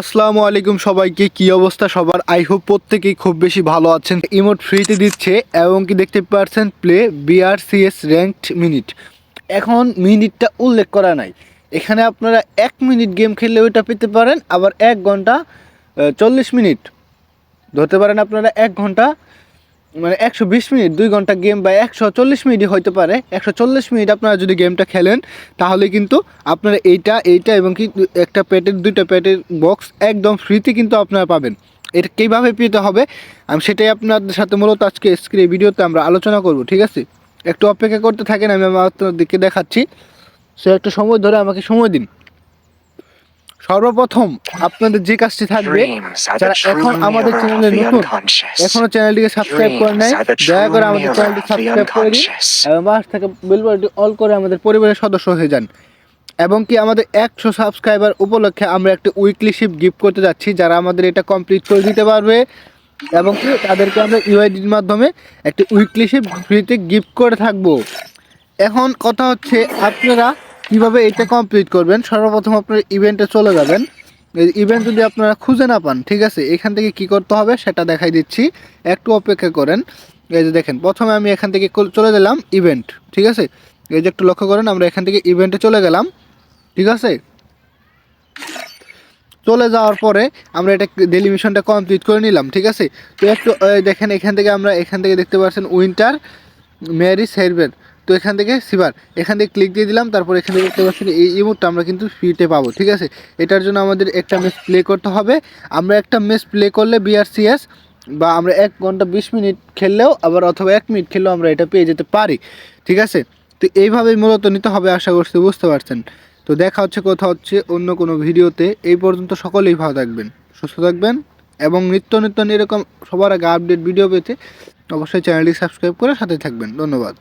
আসসালামু আলাইকুম সবাইকে, কি অবস্থা সবার? আই হোপ প্রত্যেকেই খুব বেশি ভালো আছেন। ইমোট ফ্রিতে দিচ্ছে এবং কি দেখতে পারছেন? প্লে বিআরসিএস র্যাঙ্কড মিনিট এখন মিনিটটা উল্লেখ করা নাই। এখানে আপনারা এক মিনিট গেম খেললে ওইটা পেতে পারেন, আবার এক ঘণ্টা চল্লিশ মিনিট ধরতে পারেন আপনারা এক ঘণ্টা মানে একশো বিশ মিনিট, দুই ঘণ্টা গেম বা একশো চল্লিশ মিনিটই হতে পারে। একশো চল্লিশ মিনিট আপনারা যদি গেমটা খেলেন, তাহলে কিন্তু আপনারা এইটা এইটা এবং কি একটা প্যাটের দুইটা প্যাটের বক্স একদম ফ্রিতে কিন্তু আপনারা পাবেন। এটা কীভাবে পেতে হবে? আমি সেটাই আপনাদের সাথে মূলত আজকে স্ক্রিন ভিডিওতে আমরা আলোচনা করব, ঠিক আছে? একটু অপেক্ষা করতে থাকেন, আমি আপনাদেরকে দেখাচ্ছি। সে একটা সময় ধরে আমাকে সময় দিন। সর্বপ্রথম আপনাদের যে কাজটি থাকবে যারা এখন আমাদের চ্যানেলে নতুন এখনও চ্যানেলটিকে সাবস্ক্রাইব করে নাই দয়া করে আমাদের চ্যানেলটি সাবস্ক্রাইব করে দিন এবং পাশ থেকে বেল বাটনটি অল করে আমাদের পরিবারের সদস্য হয়ে যান। এবং কি আমাদের একশো সাবস্ক্রাইবার উপলক্ষে আমরা একটা উইকলি শিপ গিফট করতে যাচ্ছি যারা আমাদের এটা কমপ্লিট করে দিতে পারবে। এবং কি তাদেরকে আমরা ইউআইডির মাধ্যমে একটা উইকলি শিপ ফ্রিতে গিফট করে থাকব। এখন কথা হচ্ছে আপনারা কীভাবে এটা কমপ্লিট করবেন? সর্বপ্রথম আপনার ইভেন্টে চলে যাবেন। ইভেন্ট যদি আপনারা খুঁজে না পান, ঠিক আছে, এখান থেকে কি করতে হবে সেটা দেখাই দিচ্ছি। একটু অপেক্ষা করেন। এই যে দেখেন, প্রথমে আমি এখান থেকে চলে গেলাম ইভেন্ট ঠিক আছে? এই যে একটু লক্ষ্য করেন, আমরা এখান থেকে ইভেন্টে চলে গেলাম, ঠিক আছে? চলে যাওয়ার পরে আমরা এটা ডেলি মিশনটা কমপ্লিট করে নিলাম, ঠিক আছে? তো একটু দেখেন, এখান থেকে আমরা এখান থেকে দেখতে পাচ্ছেন উইন্টার মেরি সেরবের তো এখান থেকে সিবার, এখান থেকে ক্লিক দিয়ে দিলাম, তারপর এখান থেকে দেখতে পাচ্ছেন এই ইমোটটা আমরা কিন্তু ফ্রিতে পাবো, ঠিক আছে? এটার জন্য আমাদের একটা ম্যাচ প্লে করতে হবে। আমরা একটা ম্যাচ প্লে করলে বিআরসিএস বা আমরা এক ঘণ্টা বিশ মিনিট খেললেও আবার অথবা এক মিনিট খেললেও আমরা এটা পেয়ে যেতে পারি, ঠিক আছে? তো এইভাবেই মূলত নিতে হবে, আশা করছি বুঝতে পারছেন। তো দেখা হচ্ছে, কথা হচ্ছে অন্য কোনো ভিডিওতে। এই পর্যন্ত সকলেই ভালো থাকবেন, সুস্থ থাকবেন এবং নিত্য নিত্য এরকম সবার আগে আপডেট ভিডিও পেতে অবশ্যই চ্যানেলটি সাবস্ক্রাইব করে সাথে থাকবেন। ধন্যবাদ।